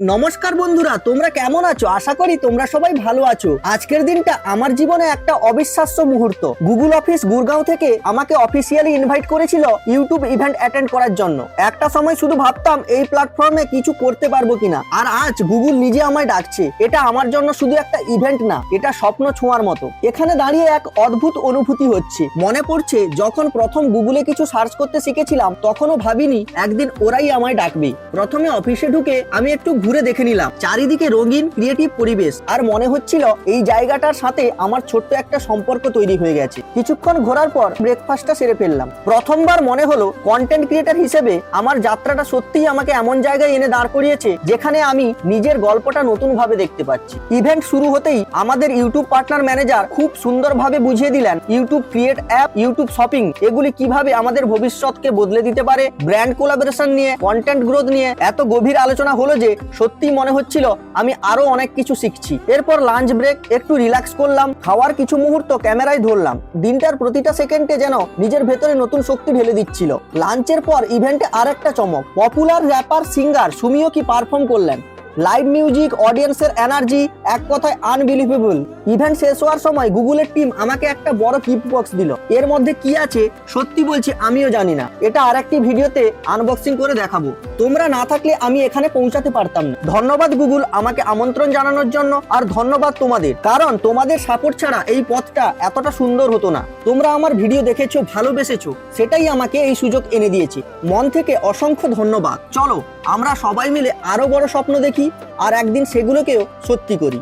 নমস্কার বন্ধুরা, তোমরা কেমন আছো? আশা করি তোমরা সবাই ভালো আছো। আজকের দিনটা আমার জীবনে একটা অবিশ্বাস্য মুহূর্ত। গুগল অফিস গুরগাঁও থেকে আমাকে অফিসিয়ালি ইনভাইট করেছিল ইউটিউব ইভেন্ট অ্যাটেন্ড করার জন্য। একটা সময় শুধু ভাবতাম এই প্ল্যাটফর্মে কিছু করতে পারব কিনা। আর আজ গুগল নিজে আমায় ডাকছে। এটা আমার জন্য শুধু একটা ইভেন্ট না, এটা স্বপ্ন ছোঁয়ার মতো। এখানে দাঁড়িয়ে এক অদ্ভুত অনুভূতি হচ্ছে। মনে পড়ছে, যখন প্রথম গুগলে কিছু সার্চ করতে শিখেছিলাম, তখনও ভাবিনি একদিন ওরাই আমায় ডাকবে। প্রথমে অফিসে ঢুকে আমি একটু ঘুরে দেখে নিলাম। চারিদিকে রঙিন ক্রিয়েটিভ পরিবেশ। আর মনে হচ্ছিল এই জায়গাটার সাথে আমার ছোট্ট একটা সম্পর্ক তৈরি হয়ে গেছে। কিছুক্ষণ ঘোরার পর ব্রেকফাস্টটা সেরে ফেললাম। প্রথমবার মনে হলো কন্টেন্ট ক্রিয়েটার হিসেবে আমার যাত্রাটা সত্যিই আমাকে এমন জায়গায় এনে দাঁড় করিয়েছে যেখানে আমি নিজের গল্পটা নতুন ভাবে দেখতে পাচ্ছি। ইভেন্ট শুরু হতেই আমাদের ইউটিউব পার্টনার ম্যানেজার খুব সুন্দরভাবে বুঝিয়ে দিলেন YouTube create app YouTube shopping এগুলি কীভাবে আমাদের ভবিষ্যৎকে বদলে দিতে পারে? ব্র্যান্ড কোলাবোরেশন নিয়ে কন্টেন্ট গ্রোথ নিয়ে এত গভীর আলোচনা হলো যে সত্যি মনে হচ্ছিল আমি আরও অনেক কিছু শিখছি। এরপর লাঞ্চ ব্রেক একটু রিল্যাক্স করলাম, খাওয়ার কিছু মুহূর্ত ক্যামেরায় ধরলাম। দিনটার প্রতিটা সেকেন্ডে যেন নিজের ভেতরে নতুন শক্তি ঢেলে দিচ্ছিল। লাঞ্চের পর ইভেন্টে আর একটা চমক পপুলার র্যাপার সিঙ্গার সুমিও কি পারফর্ম করলেন? লাইভ মিউজিক অডিয়েন্সের এনার্জি এক কথায় আনবিলিভেবল ইভেন্ট শেষ হওয়ার সময় গুগলের টিম আমাকে একটা বড় গিফট বক্স দিল। এর মধ্যে কি আছে সত্যি বলছি আমিও জানি না। এটা আরেকটি ভিডিওতে আনবক্সিং করে দেখাবো। তোমরা না থাকলে আমি এখানে পৌঁছাতে পারতাম না। ধন্যবাদ গুগল আমাকে আমন্ত্রণ জানানোর জন্য আর ধন্যবাদ তোমাদের। কারণ তোমাদের সাপোর্ট ছাড়া এই পথটা এতটা সুন্দর হতো না। তোমরা আমার ভিডিও দেখেছ, ভালোবেসেছো, সেটাই আমাকে এই সুযোগ এনে দিয়েছে। মন থেকে অসংখ্য ধন্যবাদ। চলো, আমরা সবাই মিলে আরও বড় স্বপ্ন দেখি। আর একদিন সেগুলোকেও সত্যি করি।